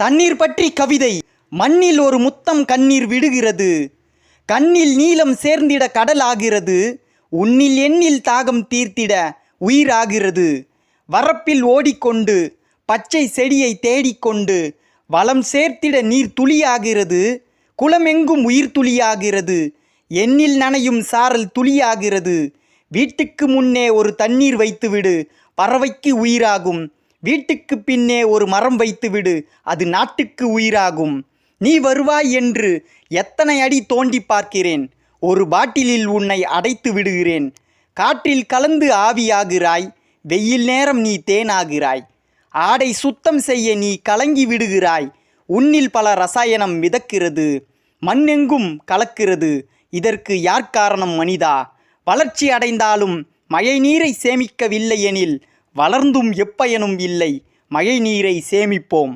தண்ணீர் பற்றி கவிதை. மண்ணில் ஒரு முத்தம் கண்ணீர் விடுகிறது. கண்ணில் நீளம் சேர்ந்திட கடல் ஆகிறது உன்னில் எண்ணில் தாகம் தீர்த்திட உயிராகிறது. வரப்பில் ஓடிக்கொண்டு பச்சை செடியை தேடிக்கொண்டு வளம் சேர்த்திட நீர் துளியாகிறது. குளமெங்கும் உயிர் துளியாகிறது. எண்ணில் நனையும் சாரல் துளியாகிறது. வீட்டுக்கு முன்னே ஒரு தண்ணீர் வைத்துவிடு பறவைக்கு உயிராகும். வீட்டுக்கு பின்னே ஒரு மரம் வைத்து விடு அது நாட்டுக்கு உயிராகும். நீ வருவாய் என்று எத்தனை அடி தோண்டி பார்க்கிறேன்? ஒரு பாட்டிலில் உன்னை அடைத்து விடுகிறேன். காற்றில் கலந்து ஆவியாகிறாய் வெயில் நேரம் நீ தேனாகிறாய். ஆடை சுத்தம் செய்ய நீ கலங்கி விடுகிறாய் உன்னில் பல ரசாயனம் மிதக்கிறது மண்ணெங்கும் கலக்கிறது இதற்கு யார் காரணம் மனிதா? வளர்ச்சி அடைந்தாலும் மழை நீரை சேமிக்கவில்லை எனில் வளர்ந்தும் எப்பயனும் இல்லை. மழை நீரை சேமிப்போம்.